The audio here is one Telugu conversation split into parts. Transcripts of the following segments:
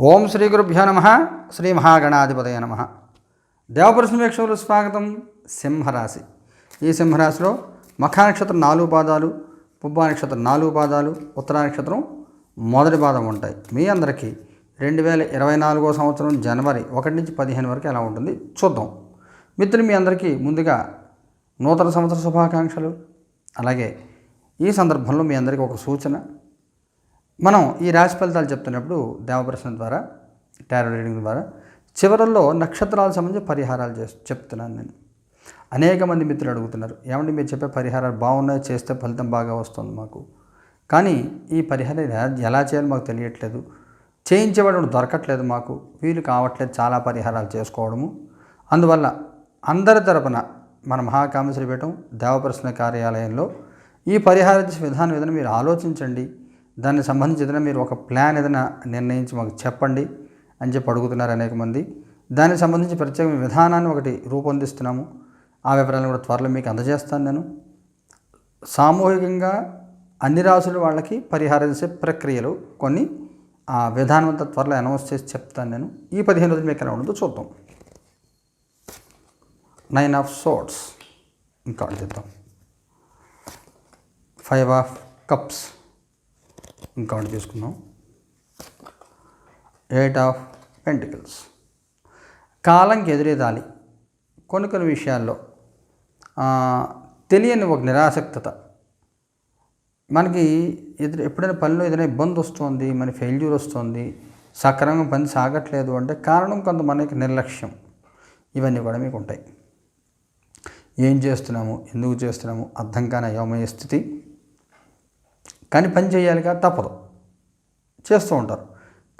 ఓం శ్రీ గురుభ్యో నమ. శ్రీ మహాగణాధిపతయ నమ. దేవపురుషమేక్షకులు స్వాగతం సింహరాశి. ఈ సింహరాశిలో మఖా నక్షత్రం నాలుగు పాదాలు పుబ్బా నక్షత్రం నాలుగు పాదాలు ఉత్తరా నక్షత్రం మొదటి పాదం ఉంటాయి. మీ అందరికీ రెండు వేల ఇరవై నాలుగో సంవత్సరం జనవరి ఒకటి నుంచి పదిహేను వరకు ఎలా ఉంటుంది చూద్దాం. మిత్రులు మీ అందరికీ ముందుగా నూతన సంవత్సర శుభాకాంక్షలు. అలాగే ఈ సందర్భంలో మీ అందరికీ ఒక సూచన. మనం ఈ రాశి ఫలితాలు చెప్తున్నప్పుడు దేవప్రశ్న ద్వారా టారో రీడింగ్ ద్వారా చివరల్లో నక్షత్రాలకు సంబంధించి పరిహారాలు చేసి చెప్తున్నాను నేను. అనేక మంది మిత్రులు అడుగుతున్నారు ఏమంటే మీరు చెప్పే పరిహారాలు బాగున్నాయి చేస్తే ఫలితం బాగా వస్తుంది మాకు. కానీ ఈ పరిహారం ఎలా- చేయాలో మాకు తెలియట్లేదు. చేయించేవాడు దొరకట్లేదు మాకు వీలు కావట్లేదు చాలా పరిహారాలు చేసుకోవడము. అందువల్ల అందరి తరపున మన మహాకామేశ్వరి పీఠం దేవప్రశ్న కార్యాలయంలో ఈ పరిహార విధానం ఏదైనా మీరు ఆలోచించండి. దానికి సంబంధించి ఏదైనా మీరు ఒక ప్లాన్ ఏదైనా నిర్ణయించి మాకు చెప్పండి అని చెప్పి అడుగుతున్నారు అనేక మంది. దానికి సంబంధించి ప్రత్యేక విధానాన్ని ఒకటి రూపొందిస్తున్నాము. ఆ వివరాలను కూడా త్వరలో మీకు అందజేస్తాను నేను. సామూహికంగా అన్ని రాసులు వాళ్ళకి పరిహరించే ప్రక్రియలు కొన్ని ఆ విధానం అంతా త్వరలో అనౌన్స్ చేసి చెప్తాను నేను. ఈ పదిహేను రోజులు మీకు ఎలా ఉండదో చూద్దాం. నైన్ ఆఫ్ సోట్స్ ఇంకా చూద్దాం. ఫైవ్ ఆఫ్ కప్స్ ఇంకొకటి తీసుకుందాం. ఎయిట్ ఆఫ్ పెంటికల్స్ కాలంకి ఎదురేదాలి. కొన్ని కొన్ని విషయాల్లో తెలియని ఒక నిరాసక్తత. మనకి ఎదురు ఎప్పుడైనా పనిలో ఏదైనా ఇబ్బంది వస్తుంది మన ఫెయిల్యూర్ వస్తుంది సక్రమంగా పని సాగట్లేదు అంటే కారణం కొంత మనకి నిర్లక్ష్యం. ఇవన్నీ కూడా మీకు ఉంటాయి. ఏం చేస్తున్నాము? ఎందుకు చేస్తున్నాము? అర్థం కాని అయోమయ స్థితి. కానీ పని చేయాలిగా తప్పదు. చేస్తూ ఉంటారు.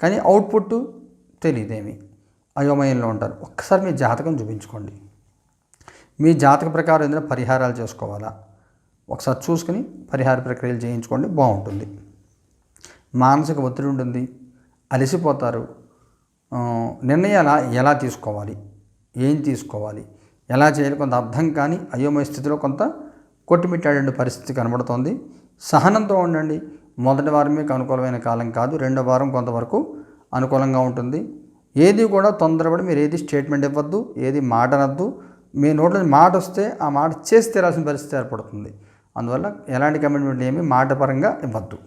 కానీ అవుట్పుట్ తెలియదేమి అయోమయంలో ఉంటారు. ఒక్కసారి మీ జాతకం చూపించుకోండి. మీ జాతక ప్రకారం ఏదైనా పరిహారాలు చేసుకోవాలా? ఒకసారి చూసుకుని పరిహార ప్రక్రియలు చేయించుకోండి బాగుంటుంది. మానసిక ఒత్తిడి ఉంటుంది. అలసిపోతారు. నిర్ణయాలు ఎలా తీసుకోవాలి? ఏం తీసుకోవాలి? ఎలా చేయాలి? కొంత అర్థం కానీ అయోమయ స్థితిలో కొంత కొట్టుమిట్టాడే పరిస్థితి కనబడుతోంది. సహనంతో ఉండండి. మొదటి వారం మీకు అనుకూలమైన కాలం కాదు. రెండో వారం కొంతవరకు అనుకూలంగా ఉంటుంది. ఏది కూడా తొందరపడి మీరు ఏది స్టేట్మెంట్ ఇవ్వద్దు ఏది మాట అనద్దు మీ నోట్లో మాట వస్తే ఆ మాట చేసి తీరాల్సిన పరిస్థితి ఏర్పడుతుంది. అందువల్ల ఎలాంటి కమిట్మెంట్ ఏమి మాట పరంగా ఇవ్వద్దు.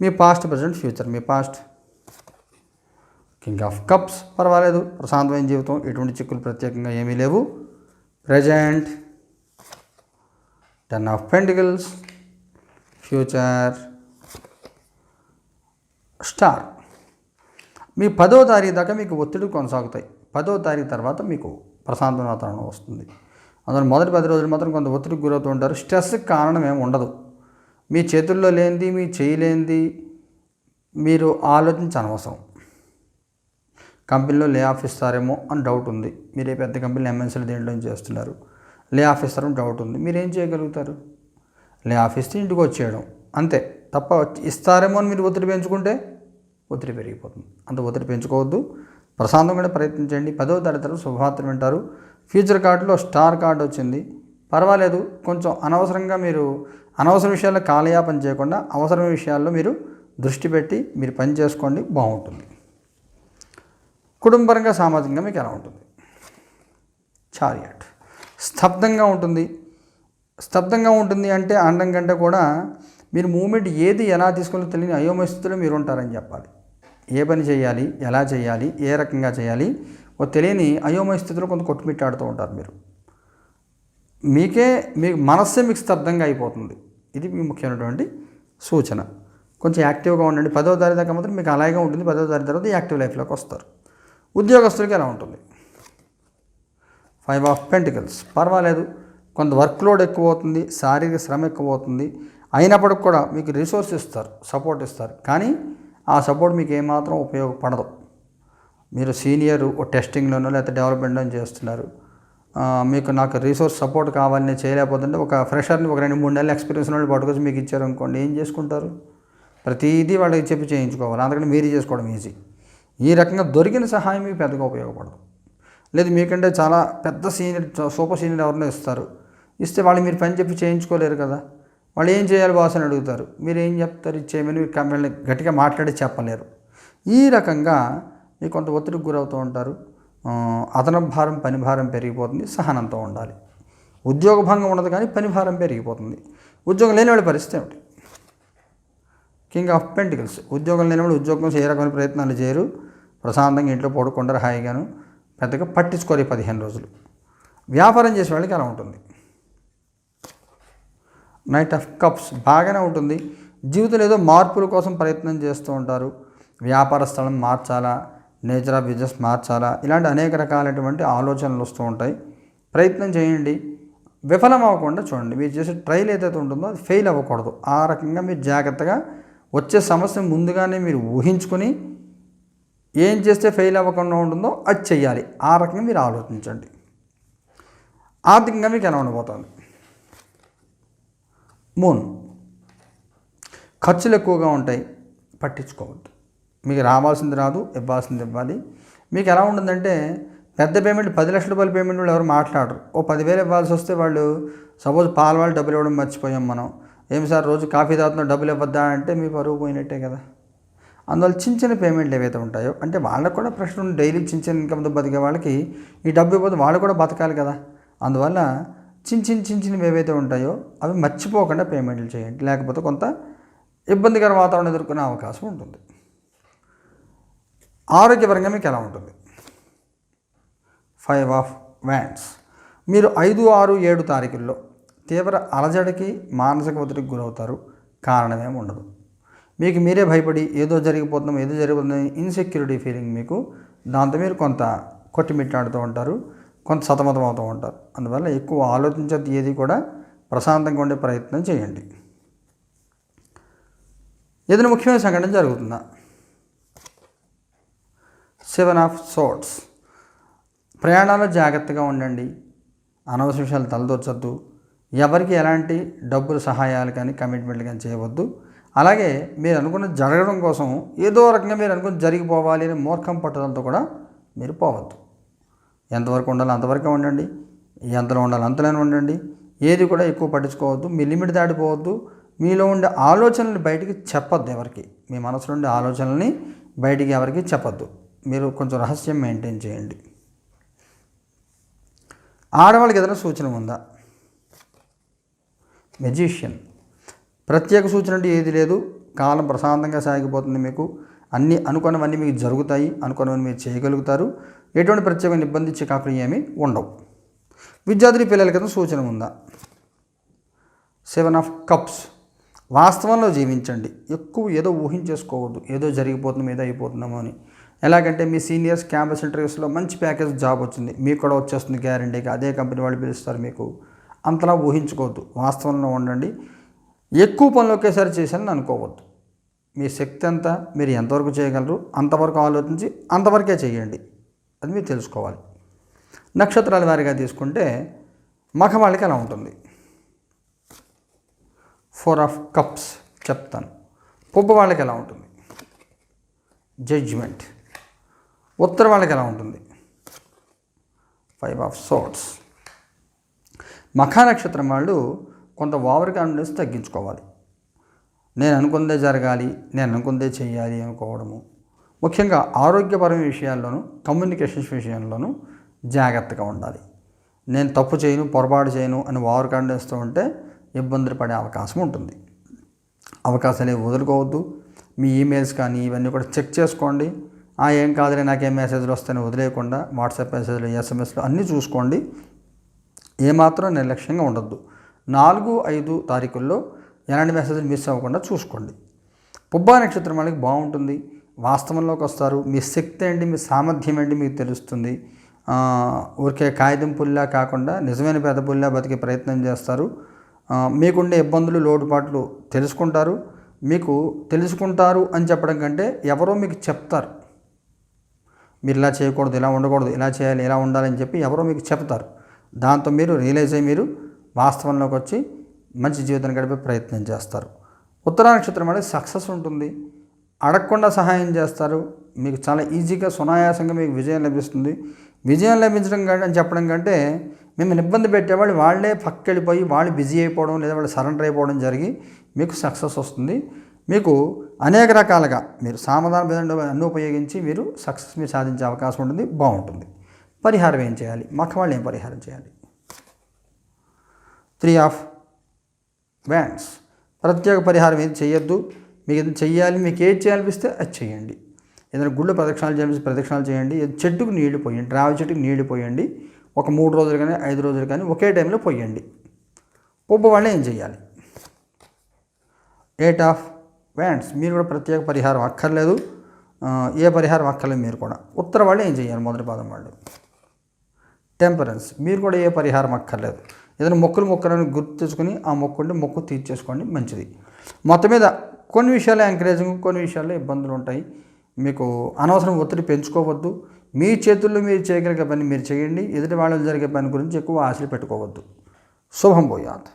మీ పాస్ట్ ప్రజెంట్ ఫ్యూచర్. మీ పాస్ట్ కింగ్ ఆఫ్ కప్స్. పర్వాలేదు. ప్రశాంతమైన జీవితం. ఎటువంటి చిక్కులు ప్రత్యేకంగా ఏమీ లేవు. Present ten of pentacles. Future star మీ పదో తారీఖు దాకా మీకు ఒత్తిడి కొనసాగుతాయి. పదో తారీఖు తర్వాత మీకు ప్రశాంత వాతావరణం వస్తుంది. అందులో మొదటి పది రోజులు మాత్రం కొంత ఒత్తిడికి గురవుతూ ఉంటారు. స్ట్రెస్కి కారణం ఏమి ఉండదు. మీ చేతుల్లో లేనిది మీ చేయలేనిది మీరు ఆలోచించనవసరం కంపెనీలో లే ఆఫ్ ఇస్తారేమో అని డౌట్ ఉంది. మీరే పెద్ద కంపెనీలు ఎంఎన్సీలు దేంట్లో చేస్తున్నారు? లే ఆఫ్ ఇస్తారని డౌట్ ఉంది. మీరు ఏం చేయగలుగుతారు? లే ఆఫీస్కి ఇంటికి వచ్చేయడం. అంతే. తప్ప ఇస్తారేమో అని మీరు ఒత్తిడి పెంచుకుంటే ఒత్తిడి పెరిగిపోతుంది. అంత ఒత్తిడి పెంచుకోవద్దు. ప్రశాంతంగా ప్రయత్నించండి. పదో తరగతిలో శుభవార్తలు వింటారు. ఫ్యూచర్ కార్డులో స్టార్ కార్డు వచ్చింది. పర్వాలేదు. కొంచెం అనవసరంగా మీరు అనవసర విషయాల్లో కాలయాపన చేయకుండా అవసరమైన విషయాల్లో మీరు దృష్టి పెట్టి మీరు పని చేసుకోండి. బాగుంటుంది. కుటుంబపరంగా సామాజికంగా మీకు ఎలా ఉంటుంది? చారియట్. స్తబ్దంగా ఉంటుంది. స్తబ్దంగా ఉంటుంది అంటే ఆనందం కంటే కూడా మీరు మూమెంట్ ఏది ఎలా తీసుకోవాలో తెలియని అయోమయ స్థితిలో మీరు ఉంటారని చెప్పాలి. ఏ పని చేయాలి? ఎలా చేయాలి? ఏ రకంగా చేయాలి? ఓ తెలియని అయోమయ స్థితిలో కొంత కొట్టుమిట్టాడుతూ ఉంటారు మీరు. మీకే మీ మనస్సే మీకు స్తబ్దంగా అయిపోతుంది. ఇది మీ ముఖ్యమైనటువంటి సూచన. కొంచెం యాక్టివ్గా ఉండండి. పదో తారీఖు దాకా మాత్రం మీకు అలాగే ఉంటుంది. పదో తారీఖు తర్వాత యాక్టివ్ లైఫ్లోకి వస్తారు. ఉద్యోగస్తులకి ఎలా ఉంటుంది? Five of pentacles. పర్వాలేదు. కొంత వర్క్ లోడ్ ఎక్కువ అవుతుంది శారీరక శ్రమ ఎక్కువ అవుతుంది అయినప్పటికి కూడా మీకు రిసోర్స్ ఇస్తారు సపోర్ట్ ఇస్తారు. కానీ ఆ సపోర్ట్ మీకు ఏమాత్రం ఉపయోగపడదు. మీరు సీనియర్ టెస్టింగ్లోనో లేకపోతే డెవలప్మెంట్లోనో చేస్తున్నారు. మీకు నాకు రిసోర్స్ సపోర్ట్ కావాలి నేను చేయలేకపోతుంటే ఒక ఫ్రెషర్ని ఒక రెండు మూడు నెలలు ఎక్స్పీరియన్స్ వాళ్ళు పట్టుకొచ్చి మీకు ఇచ్చారు అనుకోండి ఏం చేసుకుంటారు? ప్రతిదీ వాళ్ళకి చెప్పి చేయించుకోవాలి. అందుకని మీరు చేసుకోవడం ఈజీ ఈ రకంగా దొరికిన సహాయం మీకు పెద్దగా ఉపయోగపడదు. లేదు మీకంటే చాలా పెద్ద సీనియర్ సూపర్ సీనియర్ ఎవరినో ఇస్తారు. ఇస్తే వాళ్ళు మీరు పని చెప్పి చేయించుకోలేరు కదా. వాళ్ళు ఏం చేయాలి బాస్ అని అడుగుతారు. మీరు ఏం చెప్తారు ఇచ్చేయమని మీరు కంపెనీ గట్టిగా మాట్లాడి చెప్పలేరు. ఈ రకంగా మీకు కొంత ఒత్తిడికి గురవుతూ ఉంటారు. అదన అదనపు భారం పని భారం పెరిగిపోతుంది సహనంతో ఉండాలి. ఉద్యోగ భంగం ఉండదు కానీ పని భారం పెరిగిపోతుంది. ఉద్యోగం లేని వాళ్ళ పరిస్థితి ఏమిటి? King of pentacles. ఉద్యోగం లేనివాడు ఉద్యోగం ఏ రకమైన ప్రయత్నాలు చేయరు. ప్రశాంతంగా ఇంట్లో పడుకుంటారు హాయిగాను. పెద్దగా పట్టించుకోరు పదిహేను రోజులు. వ్యాపారం చేసే వాళ్ళకి అలా ఉంటుంది. నైట్ ఆఫ్ కప్స్ బాగానే ఉంటుంది. జీవితంలో ఏదో మార్పుల కోసం ప్రయత్నం చేస్తూ ఉంటారు. వ్యాపార స్థలం మార్చాలా? నేచర్ ఆఫ్ బిజినెస్ మార్చాలా? ఇలాంటి అనేక రకాలైనటువంటి ఆలోచనలు వస్తూ ఉంటాయి. ప్రయత్నం చేయండి. విఫలం అవ్వకుండా చూడండి. మీరు చేసే ట్రైల్ ఏదైతే ఉంటుందో అది ఫెయిల్ అవ్వకూడదు. ఆ రకంగా మీరు జాగ్రత్తగా వచ్చే సమస్యను ముందుగానే మీరు ఊహించుకొని ఏం చేస్తే ఫెయిల్ అవ్వకుండా ఉంటుందో అది చెయ్యాలి. ఆ రకంగా మీరు ఆలోచించండి. ఆర్థికంగా మీకు ఎలా ఉండిపోతుంది మూన్. ఖర్చులు ఎక్కువగా ఉంటాయి పట్టించుకోవద్దు. మీకు రావాల్సింది రాదు ఇవ్వాల్సింది ఇవ్వాలి. మీకు ఎలా ఉంటుందంటే పెద్ద పేమెంట్ పది లక్షల రూపాయల పేమెంట్ వాళ్ళు ఎవరు మాట్లాడరు. ఓ పదివేలు ఇవ్వాల్సి వస్తే వాళ్ళు సపోజ్ పాల వాళ్ళు డబ్బులు ఇవ్వడం మర్చిపోయాం మనం. ఏం సార్ రోజు కాఫీ తాగుతున్నా డబ్బులు ఇవ్వద్దా అంటే మీ పరువు పోయినట్టే కదా. అందువల్ల చిన్న చిన్న పేమెంట్లు ఏవైతే ఉంటాయో అంటే వాళ్ళకు కూడా ప్రశ్న ఉంది డైలీ చిన్న చిన్న ఇన్కమ్తో బతికే వాళ్ళకి ఈ డబ్బు ఇవ్వదు వాళ్ళు కూడా బతకాలి కదా. అందువల్ల చిన్న చిన్న చిన్న చిన్నవి ఏవైతే ఉంటాయో అవి మర్చిపోకుండా పేమెంట్లు చేయండి. లేకపోతే కొంత ఇబ్బందికర వాతావరణం ఎదుర్కొనే అవకాశం ఉంటుంది. ఆరోగ్యపరంగా మీకు ఎలా ఉంటుంది? ఫైవ్ ఆఫ్ వ్యాండ్స్ మీరు ఐదు ఆరు ఏడు తారీఖుల్లో తీవ్ర అలజడికి మానసిక ఒత్తిడికి గురవుతారు. కారణమేమి ఉండదు. మీకు మీరే భయపడి ఏదో జరిగిపోతున్నాం ఏదో జరిగిపోతుందో ఇన్సెక్యూరిటీ ఫీలింగ్ మీకు దాంతో మీరు కొంత కొట్టిమిట్టాడుతూ ఉంటారు. కొంత సతమతం అవుతూ ఉంటారు. అందువల్ల ఎక్కువ ఆలోచించేది ఏది కూడా ప్రశాంతంగా ఉండే ప్రయత్నం చేయండి. ఏదైనా ముఖ్యమైన సంఘటన జరుగుతుందా? సెవెన్ ఆఫ్ సోట్స్ ప్రయాణాల్లో జాగ్రత్తగా ఉండండి. అనవసర విషయాలు తలదొచ్చద్దు ఎవరికి ఎలాంటి డబ్బులు సహాయాలు కానీ కమిట్మెంట్లు కానీ చేయవద్దు. అలాగే మీరు అనుకున్న జరగడం కోసం ఏదో రకంగా మీరు అనుకుని జరిగిపోవాలి అనే మూర్ఖం పట్టుదలతో కూడా మీరు పోవద్దు. ఎంతవరకు ఉండాలో అంతవరకే ఉండండి. ఎంతలో ఉండాలో అంతలోనే ఉండండి. ఏది కూడా ఎక్కువ పట్టించుకోవద్దు. మీ లిమిట్ దాటిపోవద్దు. మీలో ఉండే ఆలోచనలు బయటికి చెప్పొద్దు ఎవరికి. మీ మనసులో ఉండే ఆలోచనల్ని బయటికి ఎవరికి చెప్పొద్దు. మీరు కొంచెం రహస్యం మెయింటైన్ చేయండి. ఆడవాళ్ళకి ఏదైనా సూచన ఉందా? మెజిషియన్. ప్రత్యేక సూచన అంటే ఏది లేదు. కాలం ప్రశాంతంగా సాగిపోతుంది మీకు. అన్ని అనుకున్నవన్నీ మీకు జరుగుతాయి అనుకున్నవన్నీ మీరు చేయగలుగుతారు. ఎటువంటి ప్రత్యేకమైన ఇబ్బంది చికాకులు ఏమీ ఉండవు. విద్యార్థి పిల్లల కింద సూచన ఉందా? Seven of cups. వాస్తవంలో జీవించండి. ఎక్కువ ఏదో ఊహించేసుకోవద్దు. ఏదో జరిగిపోతుందో ఏదో అయిపోతున్నామో అని. ఎలాగంటే మీ సీనియర్స్ క్యాంపస్ ఇంటర్వ్యూస్లో మంచి ప్యాకేజ్ జాబ్ వచ్చింది. మీకు కూడా వచ్చేస్తుంది గ్యారంటీగా. అదే కంపెనీ వాళ్ళు పిలుస్తారు మీకు. అంతలా ఊహించుకోవద్దు. వాస్తవంలో ఉండండి. ఎక్కువ పనులు ఒకేసారి చేశానని అనుకోవద్దు. మీ శక్తి అంతా మీరు ఎంతవరకు చేయగలరు అంతవరకు ఆలోచించి అంతవరకే చేయండి. అది మీరు తెలుసుకోవాలి. నక్షత్రాల వారిగా తీసుకుంటే మగవాళ్ళకి ఎలా ఉంటుంది. ఫోర్ ఆఫ్ కప్స్ చెప్తాను. పుబ్బ వాళ్ళకి ఎలా ఉంటుంది? జడ్జిమెంట్ ఉత్తర వాళ్ళకి ఎలా ఉంటుంది? ఫైవ్ ఆఫ్ సోట్స్ మఖా నక్షత్రం వాళ్ళు కొంత ఓవర్ కాన్ఫిడెన్స్ తగ్గించుకోవాలి. నేను అనుకుందే జరగాలి నేను అనుకుందే చేయాలి అనుకోవడము. ముఖ్యంగా ఆరోగ్యపరమైన విషయాల్లోనూ కమ్యూనికేషన్స్ విషయంలోనూ జాగ్రత్తగా ఉండాలి. నేను తప్పు చేయను పొరపాటు చేయను అని వారు కండేస్తూ ఉంటే ఇబ్బందులు పడే అవకాశం ఉంటుంది. అవకాశాలు వదులుకోవద్దు. మీ ఈమెయిల్స్ కానీ ఇవన్నీ కూడా చెక్ చేసుకోండి. ఆ ఏం కాదులే నాకేం మెసేజ్లు వస్తాయని వదిలేయకుండా వాట్సాప్ మెసేజ్లు ఎస్ఎంఎస్లు అన్నీ చూసుకోండి. ఏమాత్రం నిర్లక్ష్యంగా ఉండొద్దు. నాలుగు ఐదు తారీఖుల్లో ఎలాంటి మెసేజ్లు మిస్ అవ్వకుండా చూసుకోండి. పుబ్బా నక్షత్రం వాళ్ళకి బాగుంటుంది. వాస్తవంలోకి వస్తారు. మీ శక్తి ఏంటి? మీ సామర్థ్యం ఏంటి? మీకు తెలుస్తుంది. ఊరికే కాగితం పుల్లా కాకుండా నిజమైన పెద్ద పుల్లా బతికే ప్రయత్నం చేస్తారు. మీకుండే ఇబ్బందులు లోటుపాట్లు తెలుసుకుంటారు. మీకు తెలుసుకుంటారు అని చెప్పడం కంటే ఎవరో మీకు చెప్తారు. మీరు ఇలా చేయకూడదు ఇలా ఉండకూడదు ఇలా చేయాలి ఇలా ఉండాలని చెప్పి ఎవరో మీకు చెప్తారు. దాంతో మీరు రియలైజ్ అయ్యి మీరు వాస్తవంలోకి వచ్చి మంచి జీవితం గడిపే ప్రయత్నం చేస్తారు. ఉత్తరా నక్షత్రం అనేది సక్సెస్ ఉంటుంది. అడగకుండా సహాయం చేస్తారు. మీకు చాలా ఈజీగా సునాయాసంగా మీకు విజయం లభిస్తుంది. విజయం లభించడం కంటే చెప్పడం కంటే మిమ్మల్ని ఇబ్బంది పెట్టేవాళ్ళు వాళ్ళే పక్కెళ్ళిపోయి వాళ్ళు బిజీ అయిపోవడం లేదా వాళ్ళు సరెండర్ అయిపోవడం జరిగి మీకు సక్సెస్ వస్తుంది. మీకు అనేక రకాలుగా మీరు సామధాన అన్నీ ఉపయోగించి మీరు సక్సెస్ మీరు సాధించే అవకాశం ఉంటుంది బాగుంటుంది. పరిహారం ఏం చేయాలి? మఖ ఏం పరిహారం చేయాలి? త్రీ ఆఫ్ వ్యాండ్స్ ప్రత్యేక పరిహారం ఏది చేయొద్దు మీకు ఏది చెయ్యాలి మీకు ఏది చేయాలనిపిస్తే అది చేయండి ఏదైనా గుళ్ళు ప్రదక్షిణాలు చేయాలి ప్రదక్షిణాలు చేయండి. చెట్టుకు నీళ్ళు పోయండి రావి చెట్టుకు నీళ్ళు పోయండి. ఒక మూడు రోజులు కానీ ఐదు రోజులు కానీ ఒకే టైంలో పోయండి. పొబ్బ వాళ్ళే ఏం చేయాలి ఎయిట్ ఆఫ్ వ్యాండ్స్ మీరు కూడా ప్రత్యేక పరిహారం అక్కర్లేదు. ఏ పరిహారం అక్కర్లేదు మీరు కూడా. ఉత్తర వాళ్ళు ఏం చేయాలి మొదటి పాదం వాళ్ళు. టెంపరెన్స్ మీరు కూడా ఏ పరిహారం అక్కర్లేదు. ఏదైనా మొక్కలు మొక్కలని గుర్తు తెచ్చుకొని ఆ మొక్క ఉంటే మొక్కు తీర్చేసుకోండి మంచిది. మొత్తం మీద కొన్ని విషయాలు ఎంకరేజింగ్ కొన్ని విషయాల్లో ఇబ్బందులు ఉంటాయి. మీకు అనవసరం ఒత్తిడి పెంచుకోవద్దు. మీ చేతుల్లో మీరు చేయగలిగే పని మీరు చేయండి. ఎదుటి వాళ్ళు జరిగే పని గురించి ఎక్కువ ఆశలు పెట్టుకోవద్దు. శుభం పోయాత్